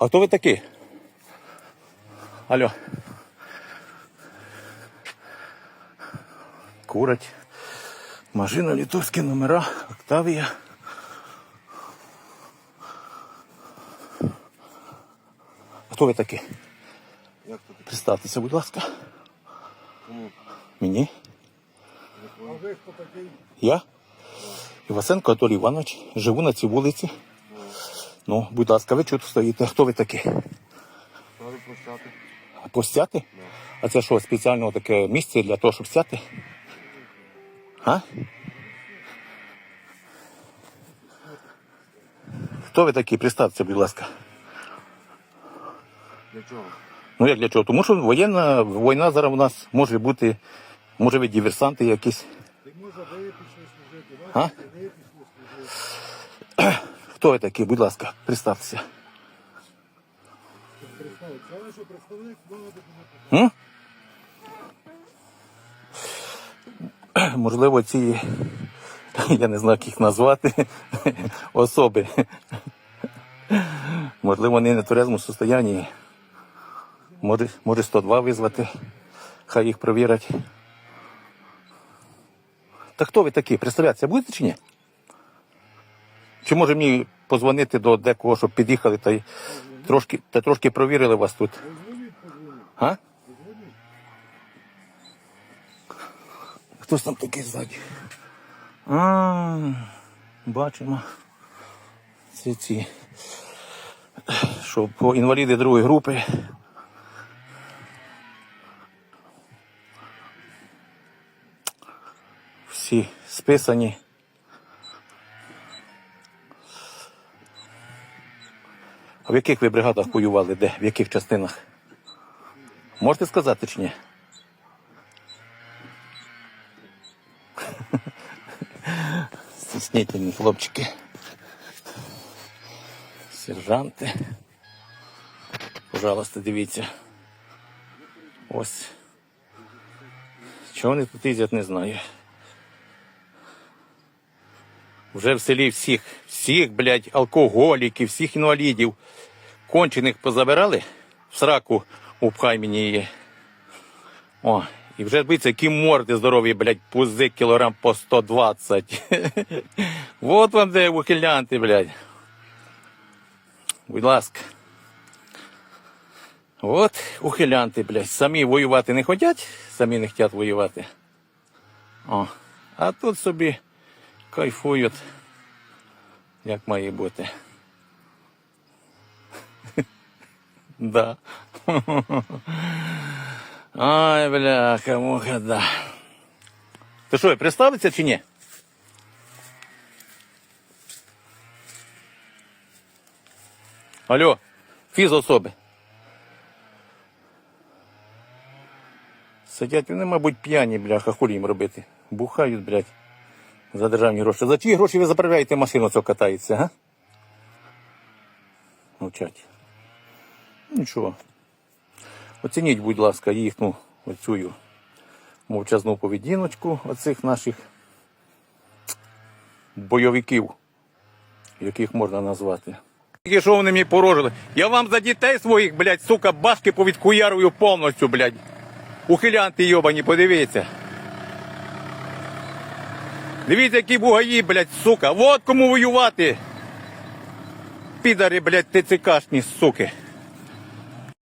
А хто ви такі? Алло. Курять. Машина літовські номера, Октавія. А Хто ви такі? Як то? Представтеся, будь ласка. Кому? Мені. А ви хто такий? Я? Івасенко Анатолій Іванович. Живу на цій вулиці. Ну, будь ласка, ви чого тут стоїте? Хто ви такі? Праві прощати? Постяти? А це що, спеціально таке місце для того, щоб стяти? А? Хто ви такі? Представте, будь ласка. Для чого? Ну як для чого? Тому що воєнна війна зараз у нас може бути, може ви диверсанти якісь. Так може ви пішли служити, А? бачите, ви пішли служити. Хто ви такі? Будь ласка, представтеся. М? Можливо, ці, я не знаю, як їх назвати, особи. Можливо, вони не в тверезому стані. Може, може 102 визвати, хай їх провірять. Та хто ви такі? Представлятися будете чи ні? Чи може мені позвонити до декого, щоб під'їхали та, трошки, та трошки провірили вас тут? А? Хтось там такий ззаді. А, бачимо. Це ці. Що по інваліди другої групи. Всі списані. В яких ви бригадах воювали? Де? В яких частинах? Можете сказати чи ні? Стіснительні хлопчики. Сержанти. Пожалуйста, дивіться. Ось. Чого вони тут їздять, не знаю. Вже в селі всіх, всіх, блядь, алкоголіків, всіх інвалідів, кончених позабирали, в сраку упхай мені її. О, і вже дивіться, які морди здорові, блядь, пузи кілограм по 120. Вот вам де ухилянти, блядь. Будь ласка. От ухилянти, блядь. Самі воювати не хочуть, самі не хочуть воювати. О, а тут собі кайфують, як має бути. Да. Ай, бляха, муха, да. Ти що, представиться чи ні? Алло, фізособи. Сидять, вони, мабуть, п'яні, бляха, хулі їм робити. Бухають, блядь, за державні гроші. За чиї гроші ви заправляєте машину, цю катається, га? Мовчать. Нічого. Оцініть, будь ласка, їхню оцю мовчазну поведіночку оцих наших бойовиків, яких можна назвати. Тільки що вони мені порожили? Я вам за дітей своїх, блядь, сука, башки повідкуярую повністю, блядь. Ухилянти йобані, подивіться. Дивіться, які бугаї, блядь, сука. Вот кому воювати. Підари, блядь, ТЦКшні, суки.